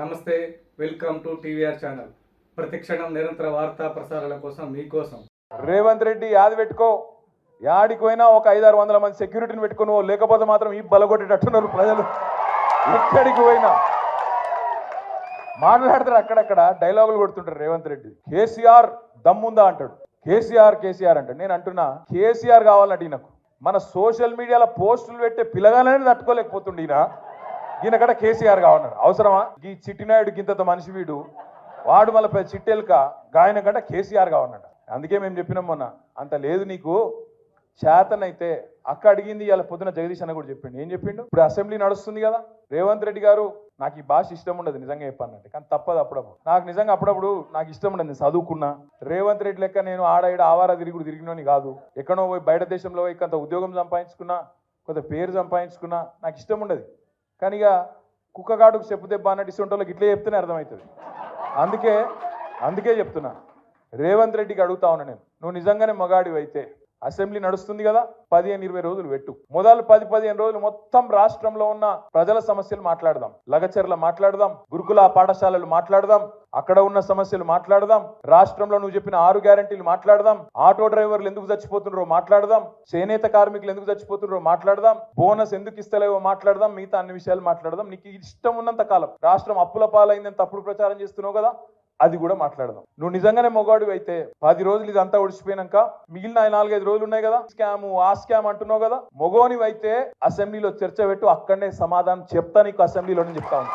నమస్తే welcome to TVR channel. ప్రతిక్షణం నిరంతర వార్తా ప్రసారాల కోసం మీకోసం. రేవంత్ రెడ్డి యాది పెట్టుకో. యాడికి పోయినా ఒక ఐదారు వందల మంది సెక్యూరిటీని పెట్టుకుని. లేకపోతే మాత్రం ఈ బలగొట్టేటట్టున్నారు ప్రజలు. ఎక్కడికి పోయినా. మాట్లాడతారు అక్కడక్కడ డైలాగులు కొడుతుంటారు రేవంత్ రెడ్డి. కేసీఆర్ దమ్ముందా అంటాడు. కేసీఆర్ కేసీఆర్ అంటాడు. నేను అంటున్నా కేసీఆర్ కావాలంటే ఈయనకు. మన సోషల్ మీడియాలో పోస్టులు పెట్టే పిల్లగానే తట్టుకోలేకపోతుండే ఈయన ఈయన కడ కేసీఆర్ కావాలన్నాడు అవసరమా? ఈ చిట్టినాయుడు గింత మనిషి వీడు. వాడు మళ్ళీ పెద్ద చిట్టెలుక గాయన కంటే కేసీఆర్ కావాలన్నాడు అందుకే మేము చెప్పినాం మొన్న అంత లేదు నీకు చేతనైతే అక్క అడిగింది ఇలా పొద్దున జగదీష్ అన్న కూడా చెప్పిండు. ఏం చెప్పిండు? ఇప్పుడు అసెంబ్లీ నడుస్తుంది కదా. రేవంత్ రెడ్డి గారు నాకు ఈ భాష ఇష్టం ఉండదు నిజంగా చెప్పానంటే కానీ తప్పదు అప్పుడప్పుడు. నాకు నిజంగా అప్పుడప్పుడు నాకు ఇష్టం ఉండదు నేను చదువుకున్నా. రేవంత్ రెడ్డి లెక్క నేను ఆడ ఈడ ఆవారా తిరుగుడు తిరిగినోని కాదు. ఎక్కడో పోయి బయట దేశంలో పోయి కొంత ఉద్యోగం సంపాదించుకున్నా కొంత పేరు సంపాదించుకున్నా నాకు ఇష్టం ఉండదు. కానీ ఇక కుక్కగాడుకు చెప్పు దెబ్బ అన్నట్టు ఇసుంటోళ్ళకి ఇట్లే చెప్తేనే అర్థమవుతుంది. అందుకే అందుకే చెప్తున్నా. రేవంత్ రెడ్డికి అడుగుతా ఉన్నా నేను. నువ్వు నిజంగానే మగాడివి అయితే అసెంబ్లీ నడుస్తుంది కదా పదిహేను ఇరవై రోజులు పెట్టు. మొదలు పది పదిహేను రోజులు మొత్తం రాష్ట్రంలో ఉన్న ప్రజల సమస్యలు మాట్లాడదాం. లగచర్ల మాట్లాడదాం. గురుకుల పాఠశాలలు మాట్లాడదాం. అక్కడ ఉన్న సమస్యలు మాట్లాడదాం. రాష్ట్రంలో నువ్వు చెప్పిన ఆరు గ్యారంటీలు మాట్లాడదాం. ఆటో డ్రైవర్లు ఎందుకు చచ్చిపోతున్నారో మాట్లాడదాం. చేనేత కార్మికులు ఎందుకు చచ్చిపోతున్నారో మాట్లాడదాం. బోనస్ ఎందుకు ఇస్తలేవో మాట్లాడదాం. మిగతా అన్ని విషయాలు మాట్లాడదాం. నీకు ఇష్టం ఉన్నంత కాలం. రాష్ట్రం అప్పుల పాలైందని తప్పుడు ప్రచారం చేస్తున్నావు కదా. అది కూడా మాట్లాడదాం. నువ్వు నిజంగానే మొగాడు అయితే పది రోజులు ఇదంతా ఒడిచిపోయినాక మిగిలిన నాలుగైదు రోజులు ఉన్నాయి కదా? స్కామ్ ఆ స్కామ్ అంటున్నావు కదా? మొగోనివైతే అసెంబ్లీలో చర్చ పెట్టు అక్కడనే సమాధానం చెప్తా నీకు అసెంబ్లీలోనే చెప్తా ఉన్నా